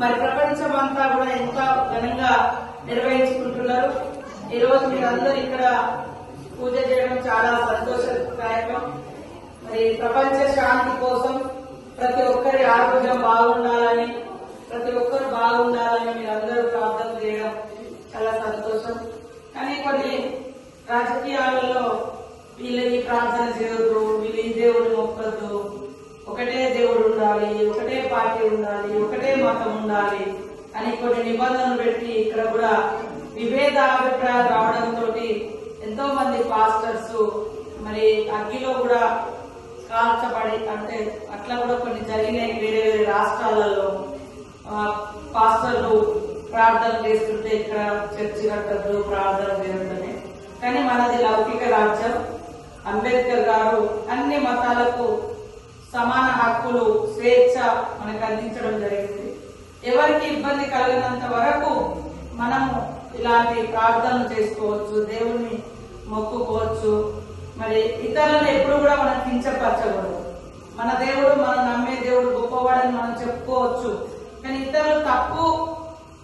మరి ప్రపంచం అంతా కూడా ఎంత ఘనంగా నిర్వహించుకుంటున్నారు. ఈ రోజు మీరందరూ ఇక్కడ పూజ చేయడం చాలా సంతోషదాయకం. మరి ప్రపంచ శాంతి కోసం ప్రతి ఒక్కరి ఆరోగ్యం బాగుండాలని ప్రతి ఒక్కరు బాగుండాలని మీరందరూ ప్రార్థన చేయడం చాలా సంతోషం. కానీ కొన్ని రాజకీయాలలో వీళ్ళు ఈ ప్రార్థన చేయొద్దు వీళ్ళు ఈ దేవుడు మొక్కద్దు ఒకటే దేవుడు ఉండాలి ఒకటే పార్టీ ఉండాలి ఒకటే మతం ఉండాలి అని కొన్ని నిబంధనలు పెట్టి ఇక్కడ కూడా విభేద అభిప్రాయాలు రావడంతో ఎంతో మంది పాస్టర్స్ మరి అగ్గిలో కూడా కాల్చబడి అంటే అట్లా కూడా కొన్ని జరిగినాయి వేరే వేరే రాష్ట్రాలలో. పాస్టర్లు ప్రార్థన చేస్తుంటే ఇక్కడ చర్చి కట్టద్దు ప్రార్థన చేయడమే కానీ మనది లౌకిక రాజ్యం. అంబేద్కర్ గారు అన్ని మతాలకు సమాన హక్కులు స్వేచ్ఛ మనకు అందించడం జరిగింది. ఎవరికి ఇబ్బంది కలిగినంత వరకు మనము ఇలాంటి ప్రార్థనలు చేసుకోవచ్చు దేవుణ్ణి మొక్కుకోవచ్చు. మరి ఇతరులను ఎప్పుడు కూడా మనం కించపరచకూడదు. మన దేవుడు మనం నమ్మే దేవుడు గొప్పవాడని మనం చెప్పుకోవచ్చు. కానీ ఇతరులు తప్పు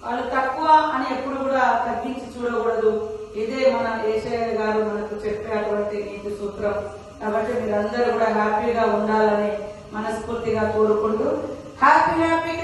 వాళ్ళు తక్కువ అని ఎప్పుడు కూడా తగ్గించి చూడకూడదు. ఇదే మన ఏషయ్య గారు మనకు చెప్పేటువంటి నీతి సూత్రం. కాబట్టి మీరందరూ కూడా హ్యాపీగా ఉండాలని మనస్ఫూర్తిగా కోరుకుంటూ హ్యాపీ హ్యాపీ